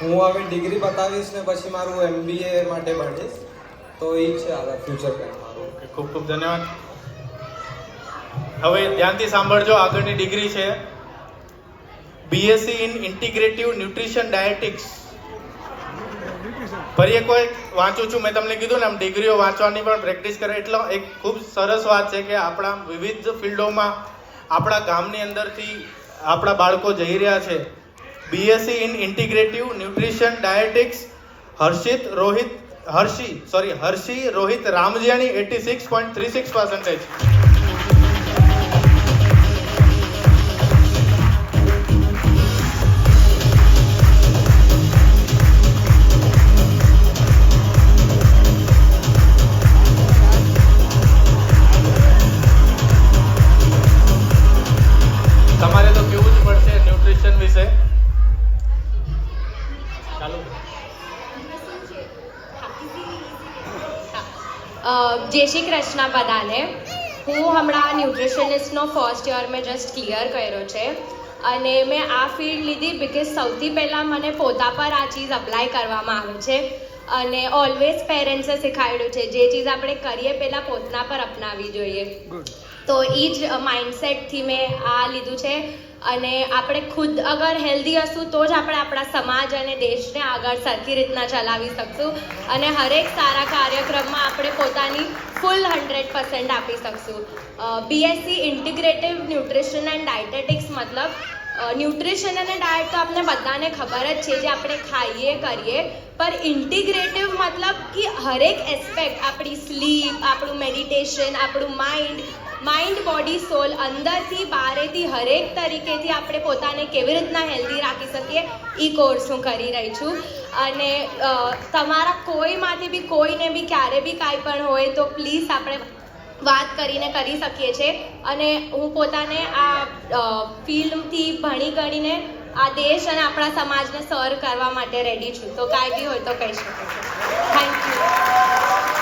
હું હવે ડિગ્રી બતાવીશ ને પછી મારું એમબીએ માટે ભણીશ. તો એ છે આગળ ફ્યુચર પ્લાન મારું. ખૂબ ખૂબ ધન્યવાદ. હવે ધ્યાનથી સાંભળજો, આગળની ડિગ્રી છે BSc in integrative nutrition dietetics ફરી એક વાર વાંચું છું, મેં તમને કીધું ને, આમ ડિગ્રીઓ વાંચવાની પણ પ્રેક્ટિસ કરે. એટલે એક ખૂબ સરસ વાત છે કે આપણા વિવિધ ફિલ્ડોમાં આપણા ગામની અંદરથી આપણા બાળકો જઈ રહ્યા છે. BSc in integrative nutrition dietetics Harshit Rohit Harshi sorry Harshi Rohit Ramjiyani eighty six point three six percentage જય શ્રી કૃષ્ણ બધાને. હું હમણાં ન્યુટ્રિશનિસ્ટનો ફર્સ્ટ યર મેં જસ્ટ ક્લિયર કર્યો છે. અને મેં આ ફિલ્ડ લીધી બિકોઝ સૌથી પહેલાં મને પોતા પર આ ચીજ અપ્લાય કરવામાં આવે છે. અને ઓલવેઝ પેરેન્ટ્સે શીખવાડ્યું છે જે ચીજ આપણે કરીએ પહેલાં પોતાના પર અપનાવવી જોઈએ. તો એ જ માઇન્ડસેટથી મેં આ લીધું છે. અને આપણે ખુદ અગર હેલ્ધી હશું તો જ આપણે આપણા સમાજ અને દેશને આગળ સરખી રીતના ચલાવી શકશું અને હરેક સારા કાર્યક્રમમાં આપણે પોતાની ફૂલ હંડ્રેડ પર્સન્ટ આપી શકશું. BSc integrative nutrition and dietetics મતલબ ન્યુટ્રિશન અને ડાયટ તો આપણે બધાને ખબર જ છે જે આપણે ખાઈએ, કરીએ પર ઇન્ટિગ્રેટિવ મતલબ કે હરેક એસ્પેક્ટ આપણી સ્લીપ આપણું મેડિટેશન આપણું માઇન્ડ માઇન્ડ બોડી સોલ અંદરથી, બારેથી હરેક તરીકેથી આપણે પોતાને કેવી રીતના હેલ્ધી રાખી શકીએ એ કોર્સ હું કરી રહી છું. અને તમારા કોઈમાંથી બી, કોઈને બી, ક્યારે બી કાંઈ પણ હોય તો પ્લીઝ આપણે વાત કરીને કરી શકીએ છીએ. અને હું પોતાને આ ફિલ્મથી ભણી ગણીને આ દેશ અને આપણા સમાજને સર્વ કરવા માટે રેડી છું. તો કાંઈ બી હોય તો કહી શકો થેન્ક યુ